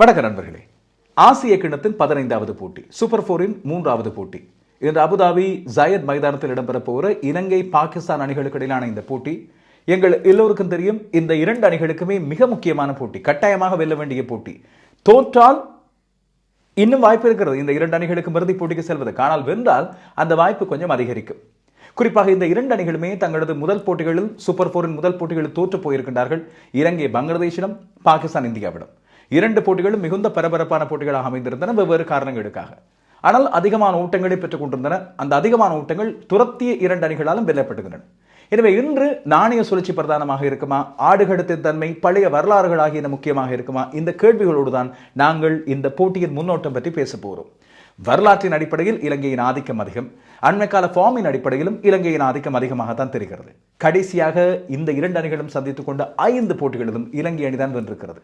வணக்க நண்பர்களே ஆசிய கிண்ணத்தின் பதினைந்தாவது போட்டி சூப்பர் போரின் மூன்றாவது போட்டி. இன்று அபுதாபி ஜயத் மைதானத்தில் இடம்பெறப் போகிற இலங்கை பாகிஸ்தான் அணிகளுக்கு இடையிலான இந்த போட்டி எங்கள் எல்லோருக்கும் தெரியும் இந்த இரண்டு அணிகளுக்குமே மிக முக்கியமான போட்டி கட்டாயமாக வெல்ல வேண்டிய போட்டி. தோற்றால் இன்னும் வாய்ப்பு இருக்கிறது. இந்த இரண்டு அணிகளுக்கும் இறுதிப் போட்டிக்கு செல்வதற்கு. ஆனால் வென்றால் அந்த வாய்ப்பு கொஞ்சம் அதிகரிக்கும். குறிப்பாக இந்த இரண்டு அணிகளுமே தங்களது முதல் போட்டிகளில் சூப்பர் போரின் முதல் போட்டிகளில் தோற்று போயிருக்கின்றார்கள். இலங்கை பங்களாதேஷிடம் பாகிஸ்தான் இந்தியாவிடம். இரண்டு போட்டிகளும் மிகுந்த பரபரப்பான போட்டிகளாக அமைந்திருந்தன. வெவ்வேறு காரணங்களுக்காக. ஆனால் அதிகமான ஓட்டங்களை பெற்றுக் கொண்டிருந்தன. அந்த அதிகமான ஓட்டங்கள் துரத்திய இரண்டு அணிகளாலும் வெல்லப்படுகின்றன எனவே இன்று நாணய சுழற்சி பிரதானமாக இருக்குமா? ஆடுகடுத்தின் தன்மை பழைய வரலாறுகள் ஆகியன முக்கியமாக இருக்குமா? இந்த கேள்விகளோடு தான் நாங்கள் இந்த போட்டியின் முன்னோட்டம் பற்றி பேச போகிறோம். வரலாற்றின் அடிப்படையில் இலங்கையின் ஆதிக்கம் அதிகம். அண்மைக்கால ஃபார்மின் அடிப்படையிலும் இலங்கையின் ஆதிக்கம் அதிகமாகத்தான் தெரிகிறது. கடைசியாக இந்த இரண்டு அணிகளும் சந்தித்துக் கொண்ட ஐந்து போட்டிகளிலும் இலங்கை அணிதான் வென்றிருக்கிறது.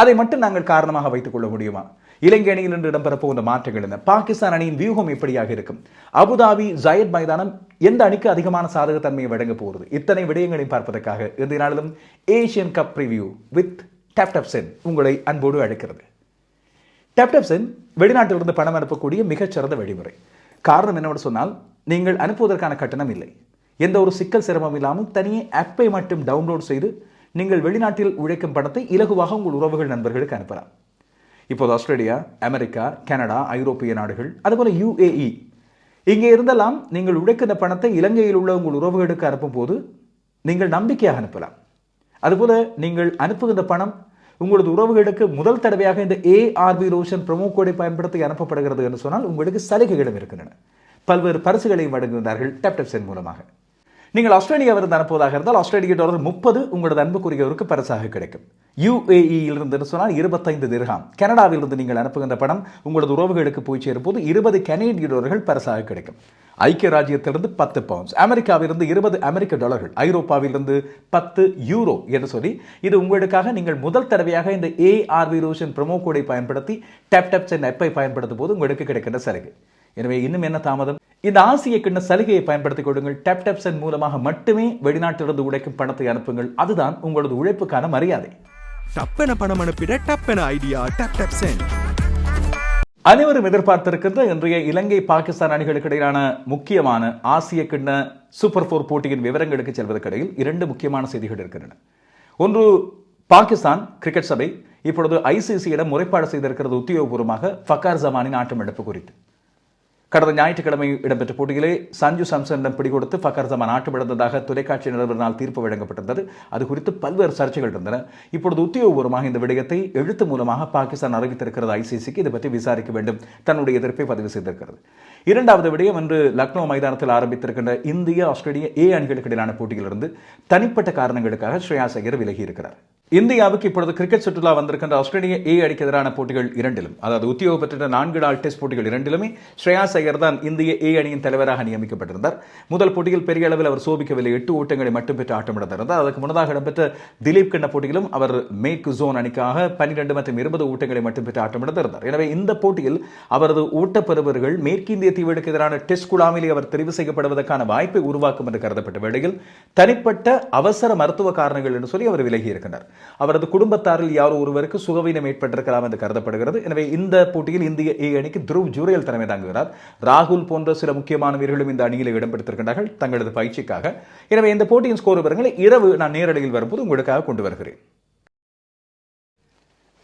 அதை மட்டும் நாங்கள் காரணமாக வைத்துக் கொள்ள முடியுமா? இலங்கை அணியில் இன்று இடம்பெற போகிற மாற்றங்கள் என்ன? பாகிஸ்தான் அணியின் வியூகம் எப்படியாக இருக்கும்? அபுதாபி ஜயத் மைதானம் எந்த அணிக்கு அதிகமான சாதகத்தன்மையை வழங்க போகிறது? இத்தனை விடயங்களையும் பார்ப்பதற்காக இந்த நாளிலும் Asian cup review with Taptap send உங்களை அன்போடு அழைக்கிறது. டேப்டப் சென் வெளிநாட்டிலிருந்து பணம் அனுப்பக்கூடிய மிகச்சிறந்த வழிமுறை. காரணம் என்னவென்று சொன்னால் நீங்கள் அனுப்புவதற்கான கட்டணம் இல்லை. எந்த ஒரு சிக்கல் சிரமம் இல்லாமல் தனியே ஆப்பை மட்டும் டவுன்லோட் செய்து நீங்கள் வெளிநாட்டில் உழைக்கும் பணத்தை இலகுவாக உங்கள் உறவுகள் நண்பர்களுக்கு அனுப்பலாம். இப்போது ஆஸ்திரேலியா அமெரிக்கா கனடா ஐரோப்பிய நாடுகள் அதுபோல் யுஏஇ இங்கே இருந்தெல்லாம் நீங்கள் உழைக்கின்ற பணத்தை இலங்கையில் உள்ள உங்கள் உறவுகளுக்கு அனுப்பும் போது நீங்கள் நம்பிக்கையாக அனுப்பலாம். அதுபோல் நீங்கள் அனுப்புகின்ற பணம் உங்களது உறவுகளுக்கு முதல் தடவையாக இந்த ஏஆர்பி ரோஷன் ப்ரொமோ கோடை பயன்படுத்தி அனுப்பப்படுகிறது என்று சொன்னால் உங்களுக்கு சலுகைகளும் இருக்கின்றன. பல்வேறு பரிசுகளையும் வழங்குகிறார்கள் டேப்டப்சன் மூலமாக. நீங்கள் ஆஸ்திரேலியாவிலிருந்து அனுப்புவதாக இருந்தால் ஆஸ்திரேலிய டாலர் முப்பது உங்களது அன்புக்குரியவருக்கு பரிசாக கிடைக்கும். யுஏஇயில் சொன்னால் இருபத்தைந்து திர்ஹாம். கனடாவிலிருந்து நீங்கள் அனுப்புகின்ற பணம் உங்களது உறவுகளுக்கு போய் சேரும் போது இருபது கனேடிய டாலர்கள் பரிசாக கிடைக்கும். ஐக்கிய ராஜ்யத்திலிருந்து பத்து பவுண்ட்ஸ் அமெரிக்காவிலிருந்து இருபது அமெரிக்க டாலர்கள். ஐரோப்பாவிலிருந்து பத்து யூரோ என்று சொல்லி இது உங்களுக்காக நீங்கள் முதல் தடவையாக இந்த ஏஆர்வி ரோஷன் ப்ரொமோ கோடை பயன்படுத்தி டேப் டேப் சென் எப்பை பயன்படுத்தும் போது உங்களுக்கு கிடைக்கின்ற சலுகை. எனவே இன்னும் என்ன தாமதம்? இந்த ஆசிய கிண்ண சலுகையை பயன்படுத்திக் கொள்ளுங்கள். டேப் டேப் சென் மூலமாக மட்டுமே வெளிநாட்டிலிருந்து உழைக்கும் பணத்தை அனுப்புங்கள். அதுதான் உங்களது உழைப்புக்கான மரியாதை. டப்பென பணம் அனுப்பிட டப்பென ஐடியா டப் டப் சென்ட் அனைவரும் எதிர்பார்த்திருக்கின்ற இன்றைய இலங்கை பாகிஸ்தான் அணிகளுக்கு இடையிலான முக்கியமான ஆசிய கிண்ண சூப்பர் போர் போட்டியின் விவரங்களுக்கு செல்வதற்கிடையில் இரண்டு முக்கியமான செய்திகள் இருக்கின்றன. ஒன்று பாகிஸ்தான் கிரிக்கெட் சபை இப்பொழுது ஐசிசியிடம் முறைப்பாடு செய்திருக்கிறது உத்தியோகபூர்வமாக ஃபக்கார் ஜமானின் ஆட்டம் எடுப்பு குறித்து. கடந்த ஞாயிற்றுக்கிழமை இடம்பெற்ற போட்டியிலே சஞ்சு சாம்சனிடம் பிடிகொடுத்து ஃபக்கர் ஜமான் ஆட்டமிழந்ததாக தொலைக்காட்சி நிறுவனால் தீர்ப்பு வழங்கப்பட்டிருந்தது. அது குறித்து பல்வேறு சர்ச்சைகள் இருந்தன. இப்பொழுது உத்தியோகபூர்வமாக இந்த விடயத்தை எழுத்து மூலமாக பாகிஸ்தான் அறிவித்திருக்கிறது ஐசிசிக்கு. இதை பற்றி விசாரிக்க வேண்டும். தன்னுடைய எதிர்ப்பை பதிவு செய்திருக்கிறது. இரண்டாவது விடயம் இன்று லக்னோ மைதானத்தில் ஆரம்பித்திருக்கின்ற இந்திய ஆஸ்திரேலிய ஏ அணிகளுக்கு இடையிலான போட்டியிலிருந்து தனிப்பட்ட காரணங்களுக்காக ஸ்ரேயாஸ் ஐயர் விலகி இருக்கிறார் இந்தியாவுக்கு இப்பொழுது கிரிக்கெட் சுற்றுலா வந்திருக்கின்ற ஆஸ்திரேலிய ஏ அணிக்கு எதிரான போட்டிகள் இரண்டிலும். அதாவது உத்தியோக பெற்ற நான்கு நாள் டெஸ்ட் போட்டிகள் இரண்டிலுமே ஸ்ரேயாஸ் ஐயர் தான் இந்திய ஏ அணியின் தலைவராக நியமிக்கப்பட்டிருந்தார். முதல் போட்டியில் பெரிய அளவில் அவர் சோபிக்கவில்லை. எட்டு ஓட்டங்களை மட்டும் பெற்று ஆட்டமிடந்திருந்தார் அதற்கு முன்னதாக இடம்பெற்ற திலீப் கண்ண போட்டியிலும் அவர் மேற்கு ஜோன் அணிக்காக பன்னிரண்டு மற்றும் இருபது ஓட்டங்களை மட்டும் பெற்று ஆட்டமிடந்திருந்தார் எனவே இந்த போட்டியில் அவரது ஓட்டப்பெறுவர்கள் மேற்கிந்திய தீவுகளுக்கு எதிரான டெஸ்ட் குழாமிலே அவர் தெரிவு செய்யப்படுவதற்கான வாய்ப்பை உருவாக்கும் என்று கருதப்பட்ட வேளையில் தனிப்பட்ட அவசர மருத்துவ காரணங்கள் என்று சொல்லி அவர் விலகி இருக்கிறார் அவரது குடும்பத்தாரில் யாரோ ஒருவருக்கு சுகவீனம் ஏற்பட்டிருக்கலாம் என்று கருதப்படுகிறது. எனவே இந்த போட்டியில் இந்திய ஏ அணிக்கு துருவ் ஜூரியல் தலைமை தாங்குகிறார். ராகுல் போன்ற சில முக்கியமான வீரர்களும் இந்த அணியில் இடம்பெற்றிருக்கின்றார்கள். தங்களது பயிற்சிக்காக. எனவே இந்த போட்டியின் ஸ்கோர் விவரங்களை இரவு நான் நேரடியில் வரும்போது உங்களுக்காக கொண்டு வருகிறேன்.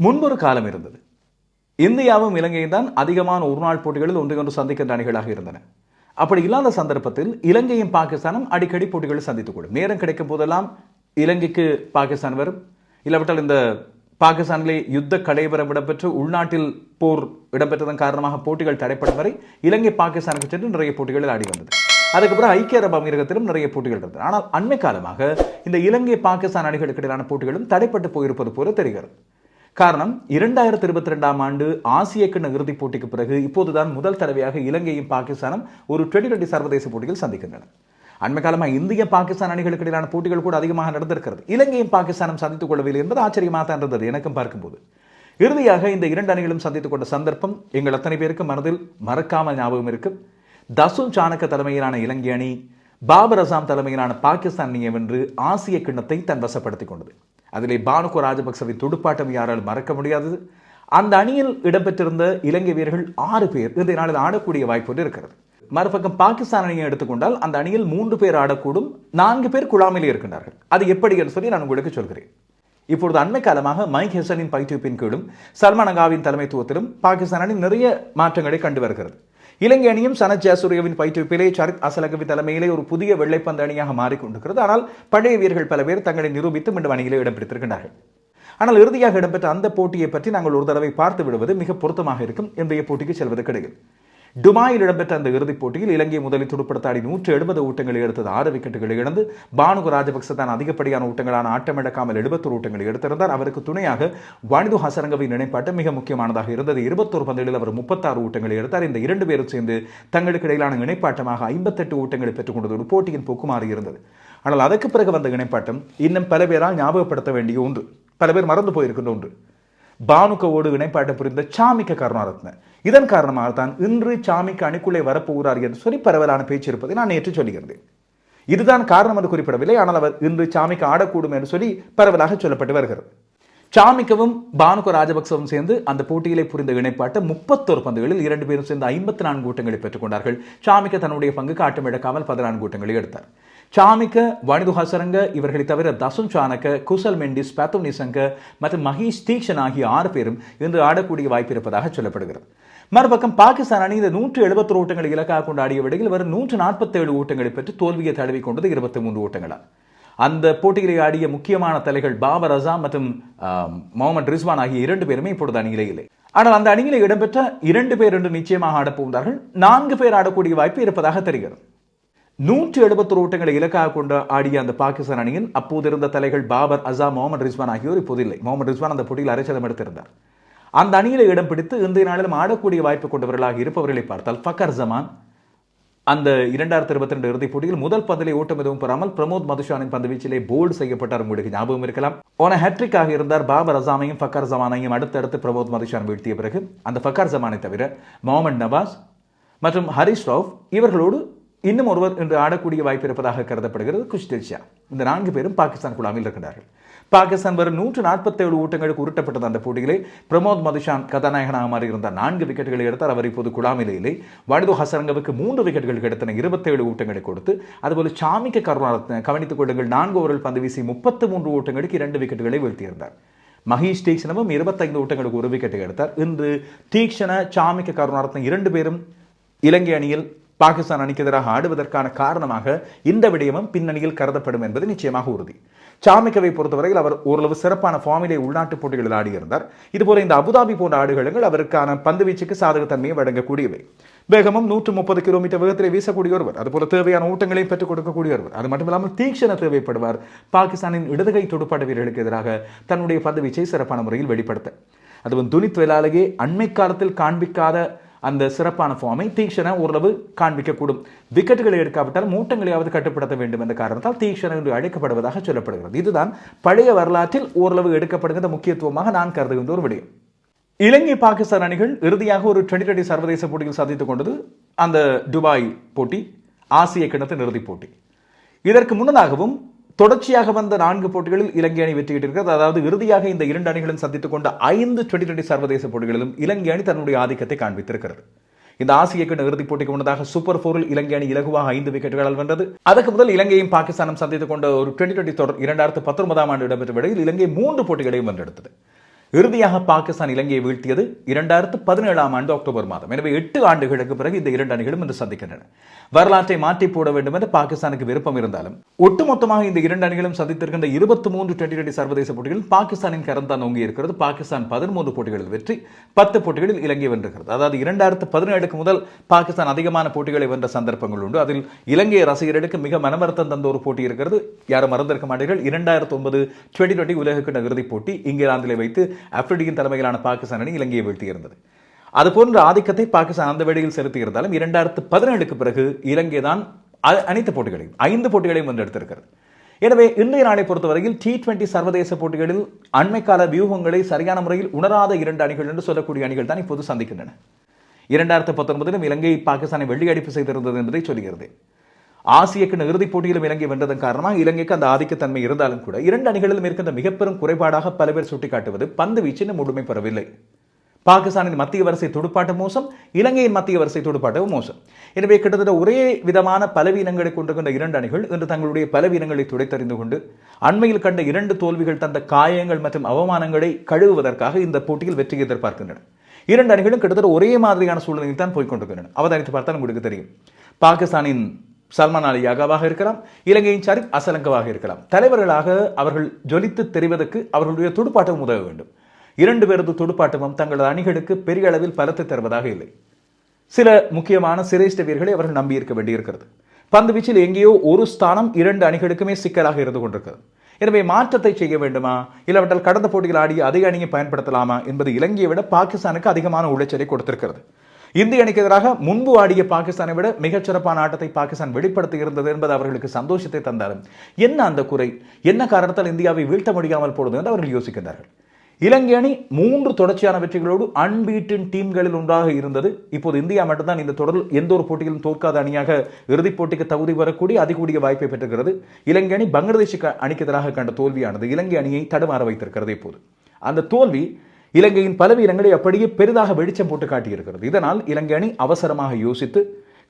முன்பொரு காலம் இருந்தது. இந்தியாவும் இலங்கையும் தான் அதிகமான ஒருநாள் போட்டிகளில் ஒன்றுக்கொன்று சந்திக்கின்ற அணிகளாக இருந்தன. அப்படி இல்லாத சந்தர்ப்பத்தில் இலங்கையும் பாகிஸ்தானும் அடிக்கடி போட்டிகளை சந்தித்துக் கொள்ளும். நேரம் கிடைக்கும் போதெல்லாம் இலங்கைக்கு பாகிஸ்தான் வரும். இல்லாவிட்டால் இந்த பாகிஸ்தானிலே யுத்த கலைவரம் இடம்பெற்று உள்நாட்டில் போர் இடம்பெற்றதன் காரணமாக போட்டிகள் தடைப்படும் வரை இலங்கை பாகிஸ்தானுக்கு சென்று நிறைய போட்டிகளில் ஆடி வந்தது. அதுக்கப்புறம் ஐக்கிய அரபு அமீரகத்திலும் நிறைய போட்டிகள் இருந்தது. ஆனால் அண்மை காலமாக இந்த இலங்கை பாகிஸ்தான் அணிகளுக்கு இடையிலான போட்டிகளும் தடைப்பட்டு போயிருப்பது போல தெரிகிறது. காரணம் இரண்டாயிரத்தி இருபத்தி ரெண்டாம் ஆண்டு ஆசிய கிண்ண இறுதிப் போட்டிக்கு பிறகு இப்போதுதான் முதல் தடவையாக இலங்கையும் பாகிஸ்தானும் ஒரு டுவெண்டி டுவெண்டி சர்வதேச போட்டியில் சந்திக்கின்றன. அண்மை காலமாக இந்திய பாகிஸ்தான் அணிகளுக்கு இடையிலான போட்டிகள் கூட அதிகமாக நடந்திருக்கிறது. இலங்கையும் பாகிஸ்தானும் சந்தித்துக் கொள்ளவில்லை என்பது ஆச்சரியமாக தான் இருந்தது எனக்கும் பார்க்கும்போது. இறுதியாக இந்த இரண்டு அணிகளும் சந்தித்துக் கொண்ட சந்தர்ப்பம் எங்கள் அத்தனை பேருக்கு மனதில் மறக்காமல் ஞாபகம் இருக்கும் தசுன் சாணக்க தலைமையிலான இலங்கை அணி பாபர் அசாம் தலைமையிலான பாகிஸ்தான் அணியை வென்று ஆசிய கிண்ணத்தை தன் வசப்படுத்திக் கொண்டது. அதிலே பானுகோ ராஜபக்சவின் துடுப்பாட்டம் யாரால் மறக்க முடியாதது? அந்த அணியில் இடம்பெற்றிருந்த இலங்கை வீரர்கள் ஆறு பேர் இதனால் நாளில் ஆடக்கூடிய வாய்ப்பு இருக்கிறது. மறுபக்கம் பாகிஸ்தான் அணியை எடுத்துக்கொண்டால் அந்த அணியில் மூன்று பேர் ஆடக்கூடும் நான்கு பேர் குழாமிலே இருக்கின்றார்கள். அது எப்படி என்று சொல்லி நான் உங்களுக்கு சொல்கிறேன். இப்பொழுது அண்மை காலமாக மைக் ஹெசனின் பயிற்றுவிப்பின் கீழும் சல்மான் அகாவின் தலைமைத்துவத்திலும் பாகிஸ்தான் அணி நிறைய மாற்றங்களை கண்டு வருகிறது. இலங்கை அணியும் சனத் ஜாசூரியவின் பயிற்றுவிப்பிலே சரித் அசலகவி தலைமையிலே ஒரு புதிய வெள்ளைப்பந்து அணியாக மாறிக்கொண்டிருக்கிறது. ஆனால் பழைய வீரர்கள் பல பேர் தங்களை நிரூபித்து மீண்டும் அணியிலே இடம் பிடித்திருக்கிறார்கள் ஆனால் இறுதியாக இடம்பெற்ற அந்த போட்டியை பற்றி நாங்கள் ஒரு தடவை பார்த்து விடுவது மிக பொருத்தமாக இருக்கும். இன்றைய போட்டிக்கு செல்வது கிடையாது டுபாயில் இடம்பெற்ற அந்த இறுதிப் போட்டியில் இலங்கை முதலில் துடுப்படுத்தாடி நூற்று எழுபது ஊட்டங்களை எடுத்தது. ஆறு விக்கெட்டுகளை இழந்து பானுக ராஜபக்ச தான் அதிகப்படியான ஊட்டங்களான ஆட்டமிழக்காமல் எழுபத்தொரு ஊட்டங்களை எடுத்திருந்தார். அவருக்கு துணையாக வாணிது ஹசரங்கவின் இணைப்பாட்டம் மிக முக்கியமானதாக இருந்தது. இருபத்தொரு பந்துகளில் அவர் முப்பத்தாறு ஊட்டங்களை எடுத்தார். இந்த இரண்டு பேரும் சேர்ந்து தங்களுக்கு இடையிலான இணைப்பாட்டமாக ஐம்பத்தெட்டு ஊட்டங்களை பெற்றுக் கொண்டதோடு போட்டியின் போக்குமாறி இருந்தது. ஆனால் அதற்கு பிறகு வந்த இணைப்பாட்டம் இன்னும் பல பேரால் ஞாபகப்படுத்த வேண்டிய ஒன்று. பல பேர் மறந்து போயிருக்கின்ற ஒன்று. பானுகவோடு இணைப்பாட்டம் புரிந்த சாமிக்க கருணாரத்ன இதன் காரணமாக தான் இன்று சாமிக்கு அணிக்குள்ளே வரப்போகிறார் என்று சொல்லி பரவலான பேச்சு இருப்பதை நான் நேற்று சொல்லுகிறேன் இதுதான் காரணம் என்று குறிப்பிடவில்லை ஆனால் அவர் இன்று சாமிக்கு ஆடக்கூடும் என்று சொல்லி பரவலாக சொல்லப்பட்டு வருகிறது. சாமிக்கவும் பானுக ராஜபக்சவும் சேர்ந்து அந்த போட்டியிலே புரிந்த இணைப்பாட்ட முப்பத்தொரு பந்துகளில் இரண்டு பேரும் சேர்ந்து ஐம்பத்தி நான்கு கூட்டங்களை பெற்றுக் கொண்டார்கள். சாமிக்க தன்னுடைய பங்குக்கு ஆட்டம் இழக்காமல் பதினான்கு கூட்டங்களை எடுத்தார். சாமிக்க வனிது ஹசரங்க இவர்களை தவிர தசுன் சானக்க குசல் மெண்டிஸ் பேத்தம் நிசங்க மற்றும் மகேஷ் தீக்ஷன் ஆகிய ஆறு பேரும் இன்று ஆடக்கூடிய வாய்ப்பு இருப்பதாக சொல்லப்படுகிறது. மறுபக்கம் பாகிஸ்தான் அணி இந்த நூற்று எழுபத்தொரு ஓட்டங்களை இலக்காக கொண்டாடிய விடையில் வரும் நூற்று நாற்பத்தேழு ஓட்டங்களை பெற்று தோல்வியை தழுவி கொண்டது இருபத்தி மூன்று ஓட்டங்களால். அந்த போட்டிகளை ஆடிய முக்கியமான தலைகள் பாபர் அசாம் மற்றும் முகமது ரிஸ்வான் ஆகிய இரண்டு பேருமே இப்பொழுது அணியிலே இல்லை. ஆனால் அந்த அணியில் இடம்பெற்ற இரண்டு பேர் என்று நிச்சயமாக ஆடப்போகிறார்கள் நான்கு பேர் ஆடக்கூடிய வாய்ப்பு இருப்பதாக தெரிகிறது. நூற்று எழுபத்தொரு ஓட்டங்களை இலக்காக கொண்டு ஆடிய அந்த பாகிஸ்தான் அணியின் அப்போது இருந்த தலைகள் பாபர் அசாம் முகமது ரிஸ்வான் ஆகியோர் இப்போது இல்லை. முகமது ரிஸ்வான் அந்த போட்டியில் அரைச்சதம் எடுத்திருந்தார். அந்த அணியில இடம் பிடித்து இன்றைய நாளிலும் ஆடக்கூடிய வாய்ப்பு கொண்டவர்களாக இருப்பவர்களை பார்த்தால் ஃபக்கர் ஜமான் அந்த இரண்டாயிரத்தி இருபத்தி ரெண்டு இறுதிப் போட்டியில் முதல் பந்திலே ஓட்டம் எதுவும் பெறாமல் பிரமோத் மதுஷானின் பந்து வீச்சிலே போல்டு செய்யப்பட்டார் உங்களுக்கு ஞாபகம் இருக்கலாம். போன ஹேட்ரிக்காக இருந்தார் பாபர் அசாமையும் ஃபக்கர் ஜமானையும் அடுத்தடுத்து பிரமோத் மதுஷான் வீழ்த்திய பிறகு அந்த ஃபக்கர் ஜமானை தவிர மொஹமட் நவாஸ் மற்றும் ஹரிஷ் ராவ் இவர்களோடு இன்னும் ஒருவர் இன்று ஆடக்கூடிய வாய்ப்பு இருப்பதாக கருதப்படுகிறது குஷ்தில் இந்த நான்கு பேரும் பாகிஸ்தான் குழாமில் இருக்கிறார்கள் பாகிஸ்தான் வரும் நூற்று நாற்பத்தேழு ஓட்டங்களுக்கு உருட்டப்பட்டது அந்த போட்டியிலே. பிரமோத் மதுஷான் கதாநாயகனாக மாறியிருந்த நான்கு விக்கெட்டுகளை எடுத்தார். அவர் இப்போது குழாமிலையிலே வடது ஹசரங்கவுக்கு மூன்று விக்கெட்டுகள் எடுத்தன இருபத்தேழு ஓட்டங்களை கொடுத்து அதுபோல சாமிக்க கருணாரத்ன கவனித்துக் கொள்ளுங்கள் நான்கு ஓவர்கள் பந்து வீசி முப்பத்து மூன்று ஓட்டங்களுக்கு இரண்டு விக்கெட்டுகளை வீழ்த்தியிருந்தார். மகேஷ் தீக்ஷணமும் இருபத்தைந்து ஓட்டங்களுக்கு ஒரு விக்கெட்டை எடுத்தார். இன்று தீக்ஷண சாமிக்க கருணாரத்ன இரண்டு பேரும் இலங்கை அணியில் பாகிஸ்தான் அணிக்கு எதிராக ஆடுவதற்கான காரணமாக இந்த விடயமும் பின்னணியில் கருதப்படும் என்பது நிச்சயமாக உறுதி. சாமிக்கவை பொறுத்தவரையில் அவர் ஓரளவு சிறப்பான ஃபார்மிலே உள்நாட்டு போட்டிகளில் ஆடியிருந்தார். இதுபோல இந்த அபுதாபி போன்ற ஆடுகளங்கள் அவருக்கான பந்துவீச்சுக்கு சாதகத்தன்மையை வழங்கக்கூடியவை. வேகமும் நூற்று முப்பது கிலோமீட்டர் வேகத்திலே வீசக்கூடிய ஒருவர் அதுபோல தேவையான ஊட்டங்களையும் பெற்றுக் கொடுக்கக்கூடிய ஒருவர் அது மட்டுமில்லாமல் தீக்ஷண தேவைப்படுவார். பாகிஸ்தானின் இடதுகை துடுப்பாட்ட வீரர்களுக்கு எதிராக தன்னுடைய பந்துவீச்சை சிறப்பான முறையில் வெளிப்படுத்த. அதுவும் துணித் தொழிலாளியே அண்மை காலத்தில் காண்பிக்காத அந்த சிறப்பான ஃபார்மை தீக்ஷண ஓரளவு காண்பிக்கக்கூடும். விக்கெட்டுகளை எடுக்காவிட்டால் மூட்டங்களையாவது கட்டுப்படுத்த வேண்டும் என்ற காரணத்தால் தீக்ஷண என்று அழைக்கப்படுவதாக சொல்லப்படுகிறது. இதுதான் பழைய வரலாற்றில் ஓரளவு எடுக்கப்படுகின்ற முக்கியத்துவமாக நான் கருதுகின்ற ஒரு விடயம். இலங்கை பாகிஸ்தான் அணிகள் இறுதியாக ஒரு டுவெண்டி டுவெண்டி சர்வதேச போட்டியில் சாதித்துக் கொண்டது அந்த துபாய் போட்டி ஆசிய கிணத்தின் இறுதிப் போட்டி. இதற்கு முன்னதாகவும் தொடர்ச்சியாக வந்த நான்கு போட்டிகளில் இலங்கை அணி வெற்றியிட்டிருக்கிறது அதாவது இறுதியாக இந்த இரண்டு அணிகளும் சந்தித்துக் கொண்ட ஐந்து டுவெண்டி டுவெண்டி சர்வதேச போட்டிகளிலும் இலங்கை அணி தன்னுடைய ஆதிக்கத்தை காண்பித்திருக்கிறது. இந்த ஆசிய கிண இறுதிப் போட்டிக்கு முன்னதாக சூப்பர் போரில் இலங்கை அணி இலகுவாக ஐந்து விக்கெட்டுகளால் வென்றது. அதற்கு முதல் இலங்கையும் பாகிஸ்தானும் சந்தித்துக் கொண்ட ஒரு டுவெண்டி டுவெண்டி தொடர் இரண்டாயிரத்து பத்தொன்பதாம் ஆண்டு இடம்பெற்ற விடையில் இலங்கை மூன்று போட்டிகளையும் வென்றெடுத்தது. இறுதியாக பாகிஸ்தான் இலங்கையை வீழ்த்தியது இரண்டாயிரத்து பதினேழாம் ஆண்டு அக்டோபர் மாதம். எனவே எட்டு ஆண்டுகளுக்கு பிறகு இந்த இரண்டு அணிகளும் இன்று சந்திக்கின்றன. வரலாற்றை மாற்றி போட வேண்டும் என்று பாகிஸ்தானுக்கு விருப்பம் இருந்தாலும் ஒட்டுமொத்தமாக இந்த இரண்டு அணிகளும் சந்தித்திருக்கின்ற இருபத்தி மூன்று டுவெண்டி டுவெண்டி சர்வதேச போட்டிகளில் பாகிஸ்தானின் கரந்தான் நோங்கி இருக்கிறது. பாகிஸ்தான் பதிமூன்று போட்டிகளில் வெற்றி பத்து போட்டிகளில் இலங்கை வென்றுகிறது. அதாவது இரண்டாயிரத்து பதினேழுக்கு முதல் பாகிஸ்தான் அதிகமான போட்டிகளை வென்ற சந்தர்ப்பங்கள் உண்டு. அதில் இலங்கை ரசிகர்களுக்கு மிக மனமர்த்தம் தந்த ஒரு போட்டி இருக்கிறது. யாரும் மறந்திருக்க மாட்டீர்கள். இரண்டாயிரத்து ஒன்பது டுவெண்டி டுவெண்டி உலகக்கிட்ட இறுதிப் போட்டி இங்கிலாந்தில் வைத்து அப்ரிடியின் தலைமையிலான பாகிஸ்தான் அணி இலங்கையை வீழ்த்தியிருந்தது. அதுபோன்ற ஆதிக்கத்தை பாகிஸ்தான் அந்த வேளையில் செலுத்தியிருந்தாலும் இரண்டாயிரத்து பதினேழுக்கு பிறகு இலங்கை தான் அனைத்து போட்டிகளையும் ஐந்து போட்டிகளையும் வென்றெடுத்திருக்கிறது எனவே இன்றைய நாளை பொறுத்தவரையில் டி டுவெண்டி சர்வதேச போட்டிகளில் அண்மைக்கால வியூகங்களை சரியான முறையில் உணராத இரண்டு அணிகள் என்று சொல்லக்கூடிய அணிகள் தான் இப்போது சந்திக்கின்றன. இரண்டாயிரத்து பத்தொன்பதிலும் இலங்கை பாகிஸ்தானை வெள்ளியடிப்பு செய்திருந்தது என்பதை சொல்கிறது. ஆசிய இறுதிப் போட்டியிலும் இலங்கை வென்றதன் காரணமாக இலங்கைக்கு அந்த ஆதிக்கத்தன்மை இருந்தாலும் கூட இரண்டு அணிகளிலும் இருக்கின்ற மிகப்பெரும் குறைபாடாக பல பேர் சுட்டிக்காட்டுவது பந்து வீச்சின் முழுமை பெறவில்லை. பாகிஸ்தானின் மத்திய வரிசை துடுப்பாட்ட மோசம் இலங்கையின் மத்திய வரிசை துடுப்பாட்டமும் மோசம். எனவே கிட்டத்தட்ட ஒரே விதமான பலவீனங்களை கொண்டிருக்கின்ற இரண்டு அணிகள் இன்று தங்களுடைய பலவீனங்களை துடைத்தறிந்து கொண்டு அண்மையில் கண்ட இரண்டு தோல்விகள் தந்த காயங்கள் மற்றும் அவமானங்களை கழுவுவதற்காக இந்த போட்டியில் வெற்றி எதிர்பார்க்கின்றன. இரண்டு அணிகளும் கிட்டத்தட்ட ஒரே மாதிரியான சூழ்நிலையில் தான் போய்கொண்டிருக்கின்றன அவதானித்து பார்த்தால் உங்களுக்கு தெரியும். பாகிஸ்தானின் சல்மான் அலி யாகாவாக இருக்கலாம் இலங்கையின் சரித் அசலங்கவாக இருக்கலாம். தலைவர்களாக அவர்கள் ஜொலித்து தெரிவதற்கு அவர்களுடைய துடுப்பாட்டம் உதவ வேண்டும். இரண்டு பேரது துடுப்பாட்டமும் தங்களது அணிகளுக்கு பெரிய அளவில் பலத்தை தருவதாக இல்லை. சில முக்கியமான சிரேஷ்ட வீரர்களை அவர்கள் நம்பியிருக்க வேண்டியிருக்கிறது. பந்து வீச்சில் எங்கேயோ ஒரு ஸ்தானம் இரண்டு அணிகளுக்குமே சிக்கலாக இருந்து கொண்டிருக்கிறது. எனவே மாற்றத்தை செய்ய வேண்டுமா? இல்லாவிட்டால் கடந்த போட்டியில் ஆடி அதே அணியை பயன்படுத்தலாமா? என்பது இலங்கையை விட பாகிஸ்தானுக்கு அதிகமான உளைச்சலை கொடுத்திருக்கிறது. இந்திய அணிக்கு எதிராக முன்பு ஆடிய பாகிஸ்தானை விட மிகச்சிறப்பான ஆட்டத்தை பாகிஸ்தான் வெளிப்படுத்தி இருந்தது என்பது அவர்களுக்கு சந்தோஷத்தை தந்தார். என்ன அந்த குறை? என்ன காரணத்தால் இந்தியாவை வீழ்த்த முடியாமல் போடுது என்று அவர்கள் யோசிக்கின்றார்கள். இலங்கை அணி மூன்று தொடர்ச்சியான வெற்றிகளோடு அன்பீட்டின் டீம்களில் ஒன்றாக இருந்தது. இப்போது இந்தியா மட்டும்தான் இந்த தொடரில் எந்த ஒரு போட்டியிலும் தோற்காத அணியாக இறுதிப் போட்டிக்கு தகுதி வரக்கூடிய அதிகூடிய வாய்ப்பை பெற்றுகிறது இலங்கை அணி பங்களாதேஷுக்கு அணிக்கு எதிராக கண்ட தோல்வியானது இலங்கை அணியை தடுமாற வைத்திருக்கிறது இப்போது. அந்த தோல்வி இலங்கையின் பலவீனங்களை அப்படியே பெரிதாக வெளிச்சம் போட்டு காட்டியிருக்கிறது. இதனால் இலங்கை அணி அவசரமாக யோசித்து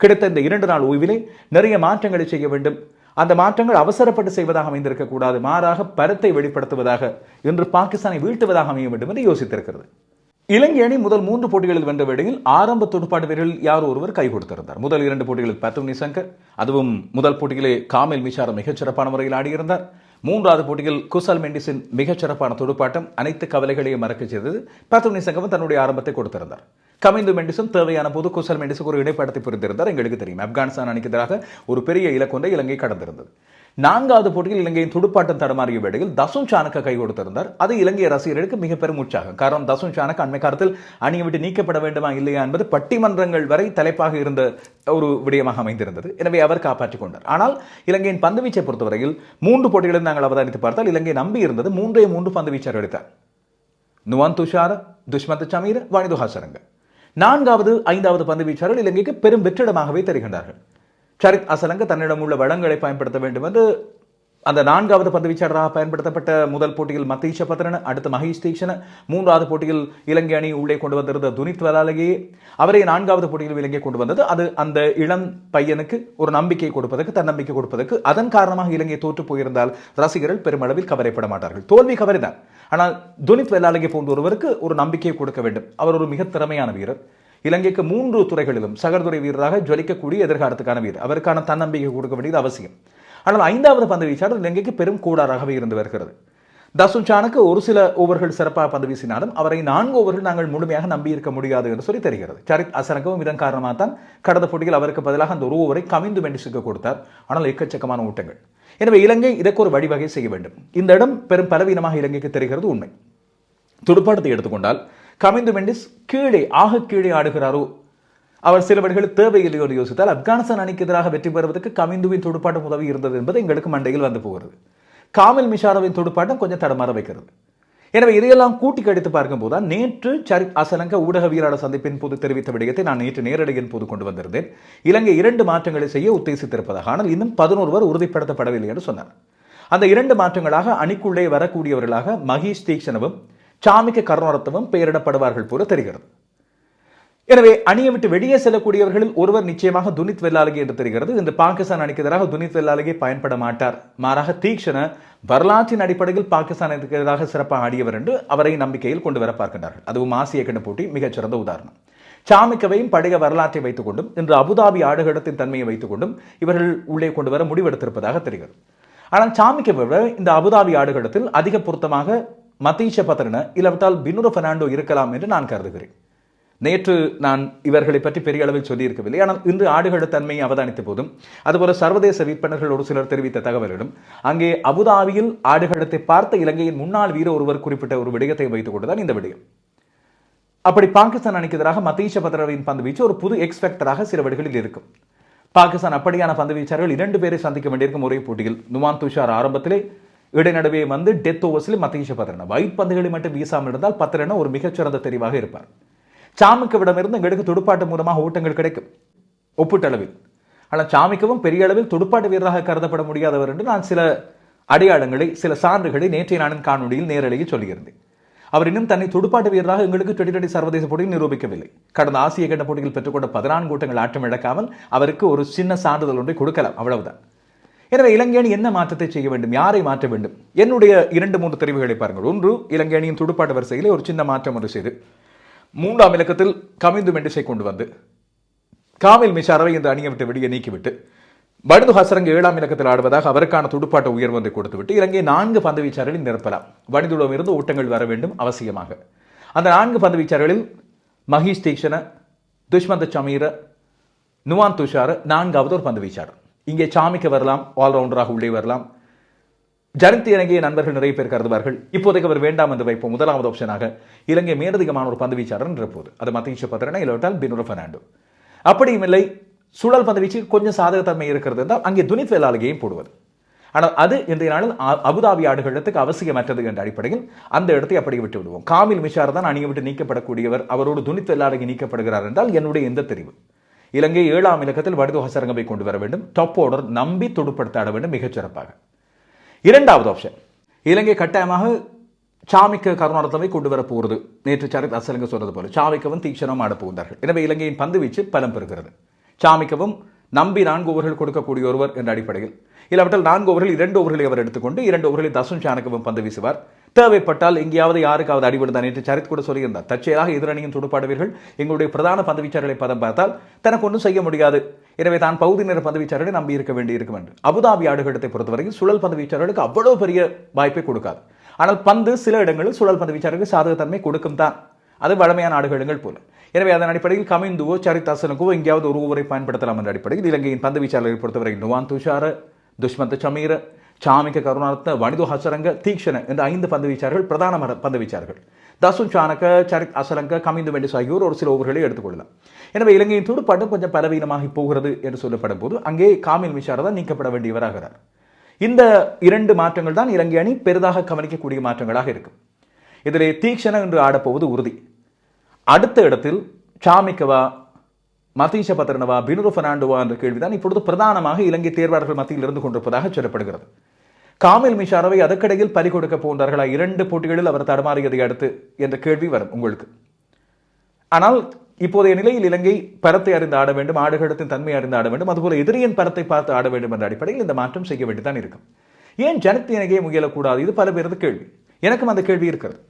கிடைத்த இந்த இரண்டு நாள் ஓய்விலே நிறைய மாற்றங்களை செய்ய வேண்டும். அந்த மாற்றங்கள் அவசரப்பட்டு செய்வதாக அமைந்திருக்க கூடாது மாறாக பரத்தை வெளிப்படுத்துவதாக இன்று பாகிஸ்தானை வீழ்த்துவதாக அமைய வேண்டும் என்று யோசித்திருக்கிறது. இலங்கை அணி முதல் மூன்று போட்டிகளில் வென்ற வேளையில் ஆரம்ப துடுப்பாட்ட வீரர்கள் யார் ஒருவர் கை கொடுத்திருந்தார். முதல் இரண்டு போட்டிகளில் பத்து நிசங்கர் அதுவும் முதல் போட்டியிலே காமில் மிஷாரம் மிகச்சிறப்பான முறையில் ஆடியிருந்தார். மூன்றாவது போட்டியில் குசல் மெண்டிஸின் மிகச்சிறப்பான துடுப்பாட்டம் அனைத்து கவலைகளையும் மறக்கச் செய்தது. பத்து சங்கமும் தன்னுடைய ஆரம்பத்தை கொடுத்திருந்தார். கமிந்து மெண்டிஸும் தேவையான போது குசல் மெண்டிஸுக்கு ஒரு இடைப்படத்தை புரிந்திருந்தார். எங்களுக்கு தெரியும். ஆப்கானிஸ்தான் அணிக்கு எதிராக ஒரு பெரிய இலக்கொன்றை இலங்கை கடந்திருந்தது. நான்காவது போட்டியில் இலங்கையின் துடுப்பாட்டம் தடமாறிய வேளையில் தசும் சாணக்க கை கொடுத்திருந்தார். அது இலங்கை ரசிகர்களுக்கு மிக பெரும் உற்சாகம். காரணம் தசும் சானக்க அண்மை காலத்தில் அணியை விட்டு நீக்கப்பட வேண்டுமா இல்லையா என்பது பட்டிமன்றங்கள் வரை தலைப்பாக இருந்த ஒரு விடயமாக அமைந்திருந்தது. எனவே அவர் காப்பாற்றிக் கொண்டார். ஆனால் இலங்கையின் பந்துவீச்சை பொறுத்தவரையில் மூன்று போட்டிகளில் நாங்கள் அவதானித்து பார்த்தால் இலங்கை நம்பி இருந்தது மூன்றே மூன்று பந்து வீச்சர் எடுத்தார் நுவான் துஷார துஷ்மத் சமீர் வாணிதுஹாசரங்க நான்காவது ஐந்தாவது பந்து வீச்சாளர்கள் இலங்கைக்கு பெரும் வெற்றிடமாகவே தெரிகின்றார்கள். ஷரித் அசலங்க தன்னிடம் உள்ள வளங்களை பயன்படுத்த வேண்டும் என்று அந்த நான்காவது பந்து வீச்சாளராக பயன்படுத்தப்பட்ட முதல் போட்டியில் மத்தீஷ பத்ரன் அடுத்து மகேஷ் தீக்ஷன் மூன்றாவது போட்டியில் இலங்கை அணி உள்ளே கொண்டு வந்திருந்த துனித் வலாலகே அவரை நான்காவது போட்டியில் இலங்கை கொண்டு வந்தது. அது அந்த இளம் பையனுக்கு ஒரு நம்பிக்கை கொடுப்பதற்கு தன்னம்பிக்கை கொடுப்பதற்கு அதன் காரணமாக இலங்கை தோற்று போயிருந்தால் ரசிகர்கள் பெருமளவில் கவலைப்பட மாட்டார்கள். தோல்வி கவரிதான் ஆனால் துனித் வெள்ளாலகை போன்ற ஒருவருக்கு ஒரு நம்பிக்கையை கொடுக்க வேண்டும். அவர் ஒரு மிக திறமையான வீரர். இலங்கைக்கு மூன்று துறைகளிலும் சகர்துறை வீரராக ஜொலிக்கக்கூடிய எதிர்காலத்துக்கான வீரர். அவருக்கான தன்னம்பிக்கை கொடுக்க வேண்டியது அவசியம். ஆனால் ஐந்தாவது பந்து வீச்சாளர் இலங்கைக்கு பெரும் கூடாராகவே இருந்து வருகிறது. தசுன் சானுக்கு ஒரு சில ஓவர்கள் சிறப்பாக பந்து வீசினாலும் அவரை நான்கு ஓவர்கள் நாங்கள் முழுமையாக நம்பியிருக்க முடியாது என்று சொல்லி தெரிகிறது. சரித் அசரங்கவும் இதன் காரணமாக தான் கடந்த போட்டியில் அவருக்கு பதிலாக அந்த ஒரு ஓவரை கமிந்து மெண்டிஸுக்கு கொடுத்தார். ஆனால் எக்கச்சக்கமான ஊட்டங்கள். எனவே இலங்கை இதற்கு ஒரு வழிவகை செய்ய வேண்டும். இந்த இடம் பெரும் பலவீனமாக இலங்கைக்கு தெரிகிறது உண்மை. துடுப்பாட்டத்தை எடுத்துக்கொண்டால் கமிந்து மெண்டிஸ் கீழே ஆக கீழே ஆடுகிறாரோ? அவர் சிலவர்கள் வழிகளில் என்று யோசித்தால் ஆப்கானிஸ்தான் அணிக்கு எதிராக வெற்றி பெறுவதற்கு கமிந்துவின் துடுப்பாட்டம் உதவி இருந்தது என்பது எங்களுக்கு மண்டையில் வந்து போகிறது. காமில் மிஷாரவின் துடுப்பாட்டம் கொஞ்சம் தடமாற வைக்கிறது. எனவே இதையெல்லாம் கூட்டி கடித்து பார்க்கும்போது தான் நேற்று சரி அசலங்க ஊடக வீராளர் சந்திப்பின் போது தெரிவித்த விடயத்தை நான் நேற்று நேரடியின் போது கொண்டு வந்திருந்தேன். இலங்கை இரண்டு மாற்றங்களை செய்ய உத்தேசித்திருப்பதாக ஆனால் இன்னும் பதினோருவர் உறுதிப்படுத்தப்படவில்லை என்று சொன்னார். அந்த இரண்டு மாற்றங்களாக அணிக்குள்ளே வரக்கூடியவர்களாக மகேஷ் தீக்ஷணவும் சாமிக்க கருணாரத்தவும் பெயரிடப்படுவார்கள் போல தெரிகிறது. எனவே அணியை விட்டு வெளியே செல்லக்கூடியவர்களில் ஒருவர் நிச்சயமாக துனித் வெல்லாலகி என்று தெரிகிறது. இந்த பாகிஸ்தான் அணிக்கு எதிராக துனித் வெல்லாலகி பயன்பட மாட்டார். மாறாக தீக்ஷண வரலாற்றின் அடிப்படையில் பாகிஸ்தானுக்கு எதிராக சிறப்பாக ஆடியவர் என்று அவரை நம்பிக்கையில் கொண்டு வர பார்க்கின்றார்கள். அதுவும் ஆசிய கிண்ண போட்டி மிகச்சிறந்த உதாரணம். சாமிக்கவையும் படைய வரலாற்றை வைத்துக் கொண்டும் இன்று அபுதாபி ஆடுகளத்தின் தன்மையை வைத்துக் கொண்டும் இவர்கள் உள்ளே கொண்டு வர முடிவெடுத்திருப்பதாக தெரிகிறது. ஆனால் சாமிக்கவை விட இந்த அபுதாபி ஆடுகளத்தில் அதிக பொருத்தமாக மத்தீஷ பத்ரன இல்லாவிட்டால் பினுர பெர்னாண்டோ இருக்கலாம் என்று நான் கருதுகிறேன். நேற்று நான் இவர்களை பற்றி பெரிய அளவில் சொல்லியிருக்கவில்லை. ஆனால் இன்று ஆடுகள தன்மையை அவதானித்த போதும் அதுபோல சர்வதேச விற்பனர்கள் ஒரு சிலர் தெரிவித்த தகவலிலும் அங்கே அபுதாபியில் ஆடுகளத்தை பார்த்த இலங்கையின் முன்னாள் வீரர் ஒருவர் குறிப்பிட்ட ஒரு விடயத்தை வைத்துக் கொண்டுதான் இந்த விடயம். அப்படி பாகிஸ்தான் அணிக்கு எதிராக மத்தீஷ பத்ரவின் பந்து வீச்சு ஒரு புது எக்ஸ்பெக்டராக சில வழிகளில் இருக்கும். பாகிஸ்தான் அப்படியான பந்து வீச்சாளர்கள் இரண்டு பேரை சந்திக்க வேண்டியிருக்கும் ஒரே போட்டியில் நுமான் துஷார் ஆரம்பத்திலே இடைநடுவே வந்து டெத் ஓவர்ஸில் மத்தீஷ பத்ரனா வைட் பந்துகளை மட்டும் வீசாமல் இருந்தால் பத்திரன ஒரு மிகச்சிறந்த தெரிவாக இருப்பார். சாமிக்கவிடமிருந்து எங்களுக்கு துடுப்பாட்டு மூலமாக ஓட்டங்கள் கிடைக்கும். ஒப்பீட்டளவில். ஆனால் சாமிக்கவும் பெரிய அளவில் துடுப்பாட்டு வீரராக கருதப்பட முடியாதவர் என்று நான் சில அடையாளங்களை சில சான்றுகளை நேற்றைய நாளின் காணொலியில் நேரடியில் சொல்லியிருந்தேன். அவர் இன்னும் தன்னை துடுப்பாட்டு வீரராக எங்களுக்கு டுவெண்டி டுவெண்டி சர்வதேச போட்டியில் நிரூபிக்கவில்லை. கடந்த ஆசிய கண்ட போட்டியில் பெற்றுக்கொண்ட பதினான்கு கூட்டங்கள் ஆட்டம் இழக்காமல் அவருக்கு ஒரு சின்ன சான்றிதழ் ஒன்றை கொடுக்கலாம். அவ்வளவுதான். எனவே இலங்கையணி என்ன மாற்றத்தை செய்ய வேண்டும்? யாரை மாற்ற வேண்டும்? என்னுடைய இரண்டு மூன்று தெரிவுகளை பாருங்கள். ஒன்று இலங்கையணியின் துடுப்பாட்ட வரிசையிலே ஒரு சின்ன மாற்றம் ஒன்று செய்து மூன்றாம் இலக்கத்தில் கமிந்து மெண்டிஸை கொண்டு வந்து காமில் மிஷாரவை இந்த அணியை விட்டு வெளியே நீக்கிவிட்டு வடுது ஹசரங்க ஏழாம் இலக்கத்தில் ஆடுவதாக அவருக்கான துடுப்பாட்ட உயர்வு ஒன்றை கொடுத்துவிட்டு இலங்கை நான்கு பந்து வீச்சாளர்களில் நிரப்பலாம். வனிதுடம் இருந்து ஓட்டங்கள் வர வேண்டும் அவசியமாக. அந்த நான்கு பந்து வீச்சாளர்களில் மஹீஷ் தீக்ஷண துஷ்மந்த சமீர நுவான் துஷார் நான்காவது ஒரு பந்து வீச்சாளர் இங்கே சாமிக்கு வரலாம் ஆல்ரவுண்டராக உள்ளே வரலாம். ஜனத்தி இலங்கைய நண்பர்கள் நிறைய பேர் கருதுவார்கள். இப்போதைக்கு அவர் வேண்டாம் என்று வைப்போம். முதலாவது ஆப்ஷனாக இலங்கை மேலதிகமான ஒரு பந்து வீச்சாளர் நிரப்புவது அது மத்தீஷ பத்திரனா இல்லாவிட்டால் பினுர பெர்னாண்டோ. அப்படியும் இல்லை சுழல் பந்து வீச்சு கொஞ்சம் சாதகத்தன்மை இருக்கிறது என்றால் அங்கே துனித் வேளாளிகையும் போடுவது. ஆனால் அது இன்றைய நாளில் அபுதாபி ஆடுகளத்துக்கு அவசியமற்றது என்ற அடிப்படையில் அந்த இடத்தை அப்படி விட்டு விடுவோம் காமில் மிஷார் தான் அணியை விட்டு நீக்கப்படக்கூடியவர். அவரோடு துணித் வெள்ளாடகி நீக்கப்படுகிறார் என்றால் என்னுடைய எந்த தெரிவு. இலங்கை ஏழாம் இலக்கத்தில் வடுது ஹசரங்கவை கொண்டு வர வேண்டும். டாப் ஆர்டர் நம்பி துடுப்படுத்த ஆட வேண்டும் மிகச் சிறப்பாக. இரண்டாவது ஆப்ஷன் இலங்கை கட்டாயமாக சாமிக்க கருணாரத்தவை கொண்டு வர போகிறது. நேற்று சரித் அசலங்க சொன்னது போல சாமிக்கவும் தீக்ஷணம் ஆட போகின்றார்கள். எனவே இலங்கையின் பந்து வீச்சு பலம் பெறுகிறது. சாமிக்கவும் நம்பி நான்கு ஓவர்கள் கொடுக்கக்கூடிய ஒருவர் என்ற அடிப்படையில். இல்லாவிட்டால் நான்கு ஓவர்கள் இரண்டு ஓவர்களை அவர் எடுத்துக்கொண்டு இரண்டு ஓவர்களில் தசுன் சானக்கவும் பந்து வீசுவார். தேவைப்பட்டால் எங்கேயாவது யாருக்காவது அடிபடுதான் என்று சரித் கூட சொல்லியிருந்தார். தற்செயலாக எதிரணியின் துடுப்பாடுவீர்கள். எங்களுடைய பிரதான பந்து வீச்சாளர்களை பதம் பார்த்தால் தனக்கு ஒன்றும் செய்ய முடியாது. எனவே தான் பகுதி நேர பந்து வீச்சாளர்களை நம்பி இருக்க வேண்டி இருக்கும் என்று. அபுதாபி ஆடுகளத்தை பொறுத்தவரையில் சுழல் பந்து வீச்சாளர்களுக்கு பெரிய வாய்ப்பை கொடுக்காது. ஆனால் பந்து சில இடங்களில் சுழல் பந்து வீச்சாளருக்கு சாதகத்தன்மை கொடுக்கும் தான். அது வழமையான ஆடுகளங்கள் போல. எனவே அதன் அடிப்படையில் கமிந்துவோ சரிதாசனுக்கோ எங்கேயாவது ஒரு ஓவரை பயன்படுத்தலாம் என்ற அடிப்படையில் இலங்கையின் பந்து வீச்சாளரை பொறுத்தவரை நுவான் துஷார துஷ்மந்த சமீர சாமிக்க கருணாரத்ன வனிது ஹசரங்க தீக்ஷண என்ற ஐந்து பந்தவீச்சாளர்கள் பிரதான மர- பந்து தசுன் சாணக்க சரித் அசலங்க கமிந்து மெண்டிஸ் ஆகியோர் ஒரு சில ஓவர்களை எடுத்துக்கொள்ளலாம். எனவே இலங்கையின் துடுப்பாட்டம் கொஞ்சம் பலவீனமாகி போகிறது என்று சொல்லப்படும் போது அங்கே காமில் மிஷார நீக்கப்பட வேண்டியவராகிறார். இந்த இரண்டு மாற்றங்கள் தான் இலங்கை அணி பெரிதாக கவனிக்கக்கூடிய மாற்றங்களாக இருக்கும். இதிலே தீக்ஷண என்று ஆடப்போவது உறுதி. அடுத்த இடத்தில் சாமிக்கவா மதீஷ பத்திரனவா பினுரு பெர்னாண்டோவா என்ற கேள்விதான் இப்பொழுது பிரதானமாக இலங்கை தேர்வாளர்கள் மத்தியில் இருந்து கொண்டிருப்பதாக சொல்லப்படுகிறது. காமில் மிஷாரவை அதற்கிடையில் பறி கொடுக்க போன்றார்களா? இரண்டு போட்டிகளில் அவர் தடுமாறியதை அடுத்து என்ற கேள்வி வரும் உங்களுக்கு. ஆனால் இப்போதைய நிலையில் இலங்கை பரத்தை அறிந்து ஆட வேண்டும் ஆடுகளத்தின் தன்மை அறிந்து ஆட வேண்டும் அதுபோல எதிரியின் பரத்தை பார்த்து ஆட வேண்டும் என்ற அடிப்படையில் இந்த மாற்றம் செய்ய வேண்டியதான் இருக்கும். ஏன் ஜனத் முயலக்கூடாது? இது பல பேரது கேள்வி. எனக்கும் அந்த கேள்வி இருக்கிறது.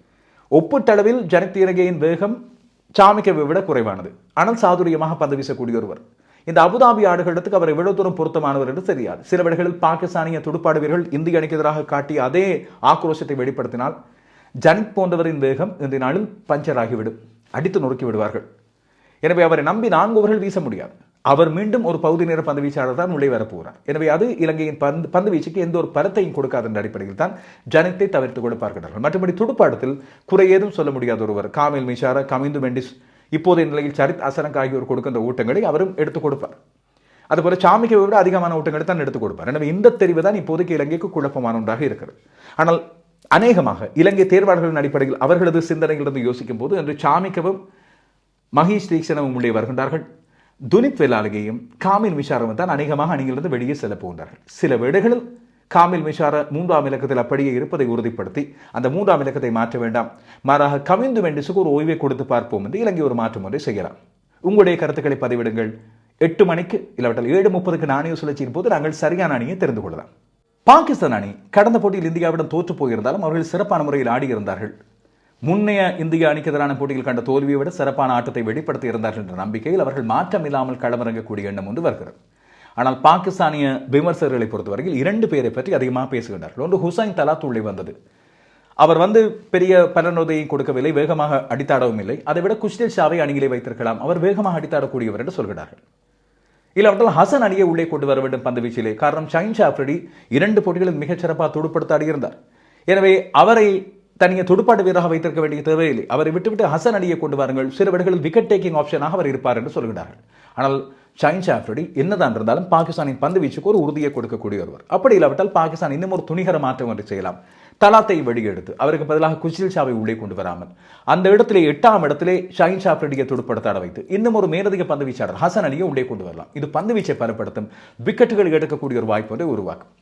ஒப்பீட்டளவில் ஜனத் வேகம் சாமிக்கவை விட குறைவானது. ஆனால் சாதுரியமாக பந்து வீசக்கூடிய ஒருவர். இந்த அபுதாபி ஆடுகளத்துக்கு அவர் எவ்வளவு தூரம் பொருத்தமானவர் என்று தெரியாது. சில வேளைகளில் பாகிஸ்தானிய துடுப்பாடு வீரர்கள் இந்திய அணிக்கு எதிராக காட்டிய அதே ஆக்ரோஷத்தை வெளிப்படுத்தினால் ஜனித் போன்றவரின் வேகம் இந்த நாளில் பஞ்சர் ஆகிவிடும் அடித்து நொறுக்கி விடுவார்கள். எனவே அவரை நம்பி நான்கு ஓவர்கள் வீச முடியாது. அவர் மீண்டும் ஒரு பகுதி நேர பந்து வீச்சாளர் தான் உள்ளே வரப்போகிறார் எனவே அது இலங்கையின் பந்து பந்து வீச்சுக்கு எந்த ஒரு பரத்தையும் கொடுக்காத என்ற அடிப்படையில் தான் ஜனத்தை தவிர்த்து கொண்டு பார்க்கிறார்கள். மற்றபடி துடுப்பாட்டத்தில் குறை ஏதும் சொல்ல முடியாத ஒருவர் காமில் மிஷாரா கமிந்து மெண்டிஸ் இப்போதைய நிலையில் சரித் அசனக் ஆகியோர் கொடுக்கின்ற ஊட்டங்களை அவரும் எடுத்துக் கொடுப்பார். அதுபோல சாமிக்கு விட அதிகமான ஊட்டங்களை தான் எடுத்துக் கொடுப்பார். எனவே இந்த தெரிவு தான் இப்போதைக்கு இலங்கைக்கு குழப்பமான ஒன்றாக இருக்கிறது. ஆனால் அநேகமாக இலங்கை தேர்வாளர்களின் அடிப்படையில் அவர்களது சிந்தனைகளிலிருந்து யோசிக்கும் போது என்று சாமிக்கவும் மகேஷ் தீக்ஷணவும் உள்ளே வருகின்றார்கள். துனித் வெள்ளாளிகையும் காமின் விசாரமும் தான் அநேகமாக அணியிலிருந்து வெளியே செல்ல போகின்றார்கள். சில வீடுகளில் காமில் மிஷார மூன்றாம் இலக்கத்தில் அப்படியே இருப்பதை உறுதிப்படுத்தி அந்த மூன்றாம் இலக்கத்தை மாற்ற வேண்டாம். மாறாக கவிந்து மெண்டிஸுக்கு ஒரு ஓய்வை கொடுத்து பார்ப்போம் என்று இலங்கை ஒரு மாற்றம் ஒன்றை செய்யலாம். உங்களுடைய கருத்துக்களை பதிவிடுங்கள். எட்டு மணிக்கு இல்லாவிட்டால் ஏழு முப்பதுக்கு நாணய சுழற்சியின் போது நாங்கள் சரியான அணியை தெரிந்து கொள்ளலாம். பாகிஸ்தான் அணி கடந்த போட்டியில் இந்தியாவிடம் தோற்று போயிருந்தாலும் அவர்கள் சிறப்பான முறையில் ஆடியிருந்தார்கள் முன்னைய இந்திய அணிக்கு எதிரான போட்டியில் கண்ட தோல்வியை விட சிறப்பான ஆட்டத்தை வெளிப்படுத்தி இருந்தார்கள் என்ற நம்பிக்கையில் அவர்கள் மாற்றம் இல்லாமல் களமிறங்கக்கூடிய எண்ணம் ஒன்று வருகிறது. ஆனால் பாகிஸ்தானிய விமர்சகர்களை பொறுத்தவரையில் இரண்டு பேரை பற்றி அதிகமாக பேசுகின்றார்கள் ஒன்று ஹுசைன் தலாத் உள்ளே வந்தது. அவர் வந்து பெரிய பலனுதையும் கொடுக்கவில்லை வேகமாக அடித்தாடவும் இல்லை. அதை விட ஷாவை அணியிலே வைத்திருக்கலாம். அவர் வேகமாக அடித்தாடக்கூடியவர் என்று சொல்கிறார்கள். இல்லாவிட்டால் ஹசன் அணியை உள்ளே கொண்டு வர வேண்டும் பந்து வீச்சிலே. காரணம் ஷைன் ஷாஃப்ரடி இரண்டு போட்டிகளில் மிகச்சிறப்பாக துடுப்படுத்த ஆடியிருந்தார். எனவே அவரை தனியை துடுப்பாட்டு வீரராக வைத்திருக்க வேண்டிய தேவையில்லை. அவரை விட்டுவிட்டு ஹசன் அணியை கொண்டு வாருங்கள். சில வேளைகளில் விக்கெட் டேக்கிங் ஆப்ஷனாக அவர் இருப்பார் என்று சொல்கிறார்கள். ஆனால் ஷைன் ஷாஃப்ரடி என்னதான் இருந்தாலும் பாகிஸ்தானின் பந்து வீச்சுக்கு ஒரு உறுதியை கொடுக்கக்கூடிய ஒருவர். அப்படி இல்லாவிட்டால் பாகிஸ்தான் இன்னும் ஒரு துணிகர மாற்றம் ஒன்று செய்யலாம். தலாத்தை வெளியெடுத்து அவருக்கு பதிலாக குஷில் ஷாவை உள்ளே கொண்டு வராமல். அந்த இடத்திலே எட்டாம் இடத்திலே ஷைன் ஷாஃப்ரடியை துடுப்படுத்த வைத்து இன்னும் ஒரு மேலதிக பந்து வீச்சாளர் ஹசன் அணியை உள்ளே கொண்டு வரலாம். இது பந்து வீச்சை பலப்படுத்தும் விக்கெட்டுகள் எடுக்கக்கூடிய ஒரு வாய்ப்பு ஒன்றை உருவாக்கும்.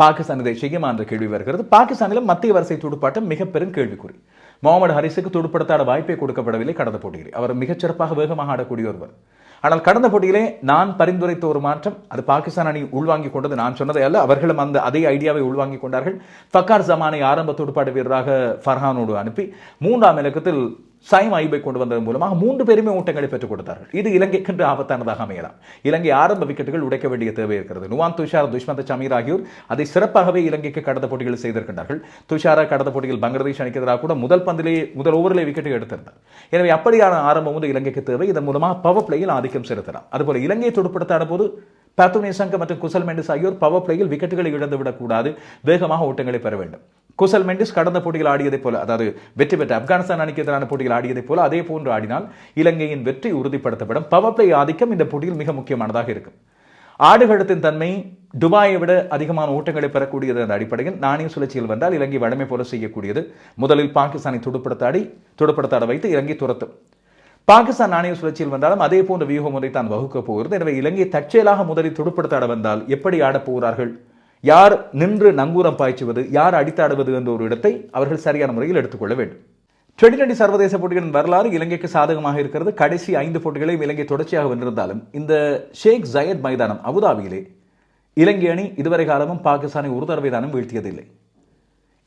பாகிஸ்தான் இதை செய்யுமா என்ற கேள்வி வருகிறது. பாகிஸ்தானில் மத்திய வரிசை துடுப்பாட்டம் மிக பெரும் கேள்விக்குறி. முகமது ஹரிஸுக்கு துடுப்படுத்தாட வாய்ப்பே கொடுக்கப்படவில்லை கடந்த போட்டியில். அவர் மிகச்சிறப்பாக வேகமாக ஆடக்கூடிய ஒருவர். ஆனால் கடந்த போட்டியிலே நான் பரிந்துரைத்த ஒரு மாற்றம் அது பாகிஸ்தான் அணி உள்வாங்கிக் கொண்டது நான் சொன்னதை அல்ல அவர்களும் அந்த அதே ஐடியாவை உள்வாங்கிக் கொண்டார்கள். ஃபக்கார் ஜமானை ஆரம்ப துடுப்பாட்ட வீரராக ஃபர்ஹானோடு அனுப்பி மூன்றாம் இலக்கத்தில் சைம் ஐபை கொண்டு வந்ததன் மூலமாக மூன்று பேருமே ஓட்டங்களை பெற்றுக் கொடுத்தார்கள். இது இலங்கைக்கென்று ஆபத்தானதாக அமையலாம். இலங்கை ஆரம்ப விக்கெட்டுகள் உடைக்க வேண்டிய தேவை இருக்கிறது. நுவான் துஷார் துஷ்மந்த சமீர் ஆகியோர் அதை சிறப்பாகவே இலங்கைக்கு கடந்த போட்டிகளில் செய்திருக்கின்றார்கள். துஷாரா கடந்த போட்டியில் பங்களாதேஷ் அணிக்கு எதிராக கூட முதல் பந்திலே முதல் ஓவரிலே விக்கெட்டு எடுத்திருந்தார். எனவே அப்படியான ஆரம்பம் வந்து இலங்கைக்கு தேவை. இதன் மூலமாக பவர் பிளேயில் ஆதிக்கம் செலுத்தலாம். அதுபோல இலங்கையை துடுப்படுத்தாத போது பாத்துனே சங்க மற்றும் குசல் மெண்டஸ் ஆகியோர் பவர் பிளேயில் விக்கெட்டுகளை இழந்து விடக்கூடாது வேகமாக ஓட்டங்களை பெற வேண்டும். குசல் மெண்டிஸ் கடந்த போட்டியில் ஆடியதைப் போல அதாவது வெற்றி பெற்ற ஆப்கானிஸ்தான் அணிக்கு எதிரான போட்டியில் ஆடியதைப் போல அதே போன்று ஆடினால் இலங்கையின் வெற்றி உறுதிப்படுத்தப்படும். பவர் பிளே ஆதிக்கம் இந்த போட்டியில் மிக முக்கியமானதாக இருக்கும். ஆடுகளத்தின் தன்மை துபாயை விட அதிகமான ஓட்டங்களை பெறக்கூடியது என்ற அடிப்படையில். நாணய சுழற்சியில் வந்தால் இலங்கை வடமை போல செய்யக்கூடியது. முதலில் பாகிஸ்தானை துடுப்படுத்தாடி துடுப்படுத்தாட வைத்து இலங்கை துரத்தும். பாகிஸ்தான் நாணய சுழற்சியில் வந்தாலும் அதே போன்ற வியூக முறை தான் வகுக்கப் போகிறது. எனவே இலங்கை தற்செயலாக முதலில் துடுப்படுத்தாட வந்தால் எப்படி ஆடப் போகிறார்கள்? யார் நின்று நங்கூரம் பாய்ச்சுவது யார் அடித்தாடுவது என்ற ஒரு இடத்தை அவர்கள் சரியான முறையில் எடுத்துக்கொள்ள வேண்டும். டுவெண்டி டுவெண்டி சர்வதேச போட்டிகளின் வரலாறு இலங்கைக்கு சாதகமாக இருக்கிறது. கடைசி ஐந்து போட்டிகளையும் இலங்கை தொடர்ச்சியாக வென்றிருந்தாலும் இந்த ஷேக் ஜயத் மைதானம் அபுதாபியிலே இலங்கை அணி இதுவரை காலமும் பாகிஸ்தானை ஒரு தடவை தானும் வீழ்த்தியதில்லை.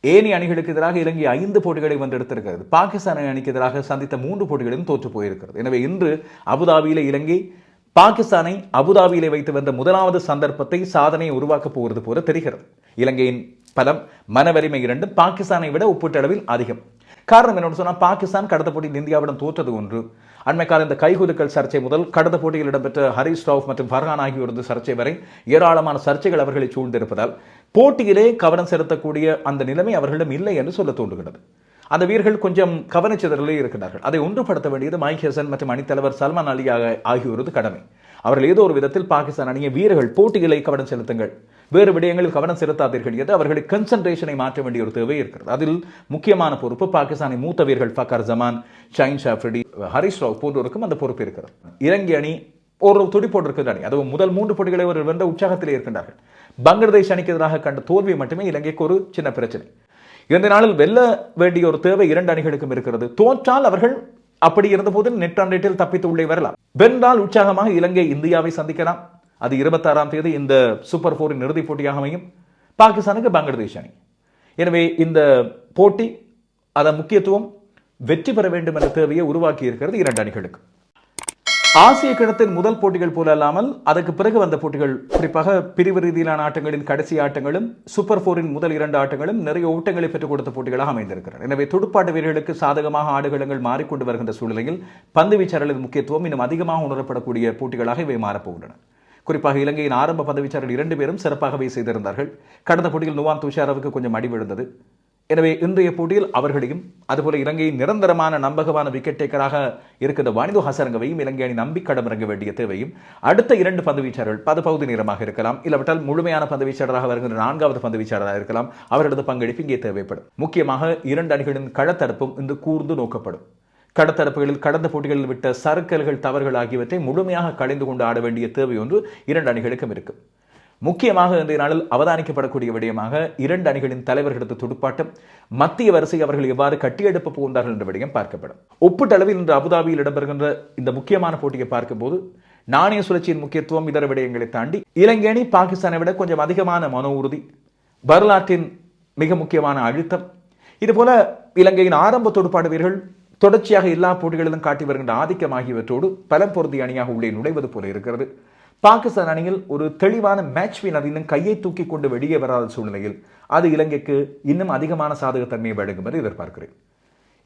ஏனி அணிகளுக்கு எதிராக இலங்கை ஐந்து போட்டிகளை வென்றெடுத்திருக்கிறது. பாகிஸ்தான் அணிக்கு எதிராக சந்தித்த மூன்று போட்டிகளையும் தோற்று போயிருக்கிறது. எனவே இன்று அபுதாபியிலே இலங்கை பாகிஸ்தானை அபுதாபியிலே வைத்து வந்த முதலாவது சந்தர்ப்பத்தை சாதனையை உருவாக்கப் போகிறது போல தெரிகிறது. இலங்கையின் பலம் மனவலிமை இரண்டும் பாகிஸ்தானை விட ஒப்பீட்டளவில் அதிகம். காரணம் என்னன்னு சொன்னால் பாகிஸ்தான் கடந்த போட்டியில் இந்தியாவிடம் தோற்றது ஒன்று. அண்மைக்கால இந்த கைகுலுக்கல் சர்ச்சை முதல் கடந்த போட்டியில் இடம்பெற்ற ஹரிஷ் ராவ் மற்றும் ஃபர்ஹான் ஆகியோரது சர்ச்சை வரை ஏராளமான சர்ச்சைகள் அவர்களை சூழ்ந்திருப்பதால் போட்டியிலே கவனம் செலுத்தக்கூடிய அந்த நிலைமை அவர்களிடம் இல்லை என்று சொல்ல தோன்றுகிறது. அந்த வீரர்கள் கொஞ்சம் கவனச்சிதறலே இருக்கிறார்கள். அதை ஒன்றுபடுத்த வேண்டியது மைக் ஹெசன் மற்றும் அணித்தலைவர் சல்மான் அலி ஆக- ஆகியோரது கடமை. அவர்கள் ஏதோ ஒரு விதத்தில் பாகிஸ்தான் அணியை வீரர்கள் போட்டிகளை கவனம் செலுத்துங்கள். வேறு விடயங்களில் கவனம் செலுத்தாதீர்கள் என்று அவர்களை கன்சன்ட்ரேஷனை மாற்ற வேண்டிய ஒரு தேவை இருக்கிறது. அதில் முக்கியமான பொறுப்பு பாகிஸ்தானின் மூத்த வீரர்கள் ஃபக்கர் ஜமான் ஷைன் ஷாஃப்ரிடி ஹரிஷ் ராவ் போன்றோருக்கும் அந்த பொறுப்பு இருக்கிறது. இலங்கை அணி ஒரு துடிப்போடு இருக்கிற அணி. அதுவும் முதல் மூன்று போட்டிகளை ஒரு வென்ற உற்சாகத்திலே இருக்கின்றார்கள். பங்களாதேஷ் அணிக்கு எதிராக கண்ட தோல்வி மட்டுமே இலங்கைக்கு ஒரு சின்ன பிரச்சனை. இந்த நாளில் வெல்ல வேண்டிய ஒரு தேவை இரண்டு அணிகளுக்கும் இருக்கிறது. தோற்றால் அவர்கள் அப்படி இருந்தபோது நெட் ஆன் ரேட்டில் தப்பித்து உள்ளே வரலாம். வென்றால் உற்சாகமாக இலங்கை இந்தியாவை சந்திக்கலாம். அது இருபத்தாறாம் தேதி இந்த சூப்பர் போரின் இறுதிப் போட்டியாக அமையும். பாகிஸ்தானுக்கு பங்களாதேஷ் அணி. எனவே இந்த போட்டி அதன் முக்கியத்துவம் வெற்றி பெற வேண்டும் என்ற தேவையை உருவாக்கி இருக்கிறது இரண்டு அணிகளுக்கு. ஆசிய கிணத்தின் முதல் போட்டிகள் போல அல்லாமல் அதற்கு பிறகு வந்த போட்டிகள் குறிப்பாக பிரிவு ரீதியிலான ஆட்டங்களின் கடைசி ஆட்டங்களும் சூப்பர் போரின் முதல் இரண்டு ஆட்டங்களும் நிறைய ஓட்டங்களை பெற்றுக் கொடுத்த போட்டிகளாக அமைந்திருக்கிறது. எனவே துடுப்பாட்ட வீரர்களுக்கு சாதகமாக ஆடுகளங்கள் மாறிக்கொண்டு வருகின்ற சூழ்நிலையில் பந்து வீச்சாளர்களின் முக்கியத்துவம் இன்னும் அதிகமாக உணரப்படக்கூடிய போட்டிகளாக இவை மாறப்போகின்றன. குறிப்பாக இலங்கையின் ஆரம்ப பதவிச்சாரர்கள் இரண்டு பேரும் சிறப்பாகவே செய்திருந்தார்கள். கடந்த போட்டியில் நுவான் துஷாரவுக்கு கொஞ்சம் அடி விழுந்தது. எனவே இன்றைய போட்டியில் அவர்களையும் அதுபோல இலங்கையின் நிரந்தரமான நம்பகமான விக்கெட் டேக்கராக இருக்கின்ற வாணிது ஹசரங்கவையும் இலங்கை அணி நம்பி கடமிறங்க வேண்டிய தேவையும் அடுத்த இரண்டு பந்து வீச்சாளர்கள் பது பகுதி நேரமாக இருக்கலாம். இல்லாவிட்டால் முழுமையான பந்து வீச்சாளராக வருகின்ற நான்காவது பந்து வீச்சாளராக இருக்கலாம். அவர்களது பங்களிப்பு இங்கே தேவைப்படும். முக்கியமாக இரண்டு அணிகளின் களத்தரப்பும் இன்று கூர்ந்து நோக்கப்படும். கடத்தரப்புகளில் கடந்த போட்டிகளில் விட்ட சறுக்கல்கள் தவறுகள் ஆகியவற்றை முழுமையாக களைந்து கொண்டு ஆட வேண்டிய தேவை ஒன்று இரண்டு அணிகளுக்கும் இருக்கும். முக்கியமாக இன்றைய நாளில் அவதானிக்கப்படக்கூடிய விடயமாக இரண்டு அணிகளின் தலைவர்களது துடுப்பாட்டம் மத்திய வரிசை அவர்கள் எவ்வாறு கட்டியெழுப்ப போகின்றார்கள் என்ற விடயம் பார்க்கப்படும். ஒப்பீட்டளவில் இன்று அபுதாபியில் இடம்பெறுகின்ற இந்த முக்கியமான போட்டியை பார்க்கும்போது நாணய சுழற்சியின் முக்கியத்துவம் இதர விடயங்களை தாண்டி இலங்கை அணி பாகிஸ்தானை விட கொஞ்சம் அதிகமான மன உறுதி வரலாற்றின் மிக முக்கியமான அழுத்தம் இதுபோல இலங்கையின் ஆரம்ப துடுப்பாடு வீரர்கள் தொடர்ச்சியாக எல்லா போட்டிகளிலும் காட்டி வருகின்ற ஆதிக்கம் ஆகியவற்றோடு பலம் பொருந்திய அணியாக உள்ளே நுழைவது போல இருக்கிறது. பாகிஸ்தான் அணியில் ஒரு தெளிவான மேட்ச் வினர் இன்னும் கையை தூக்கி கொண்டு வெளியே வராத சூழ்நிலையில் அது இலங்கைக்கு இன்னும் அதிகமான சாதகத்தன்மையை வழங்கும் என்று எதிர்பார்க்கிறேன்.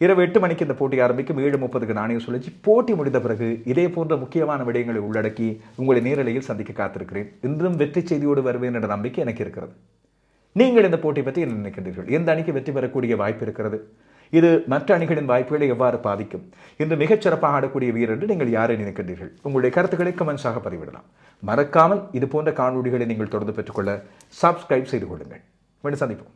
இரவு எட்டு மணிக்கு இந்த போட்டி ஆரம்பிக்கும். ஏழு முப்பதுக்கு நாணய சுழற்சி போட்டி முடிந்த பிறகு இதே போன்ற முக்கியமான விடயங்களை உள்ளடக்கி உங்களை நேரலையில் சந்திக்க காத்திருக்கிறேன். இன்றும் வெற்றி செய்தியோடு வருவேன் என்ற நம்பிக்கை எனக்கு இருக்கிறது. நீங்கள் இந்த போட்டி பற்றி என்ன நினைக்கின்றீர்கள்? எந்த அணிக்கு வெற்றி பெறக்கூடிய வாய்ப்பு இருக்கிறது? இது மற்ற அணிகளின் வாய்ப்புகளை எவ்வாறு பாதிக்கும்? இன்று மிகச் சிறப்பாக ஆடக்கூடிய வீரர் என்று நீங்கள் யாரை நினைக்கின்றீர்கள்? உங்களுடைய கருத்துக்களை கமெண்ட்ஸாக பதிவிடலாம். மறக்காமல் இது போன்ற காணொளிகளை நீங்கள் தொடர்ந்து பெற்றுக்கொள்ள சப்ஸ்கிரைப் செய்து கொள்ளுங்கள். மீண்டும் சந்திப்போம்.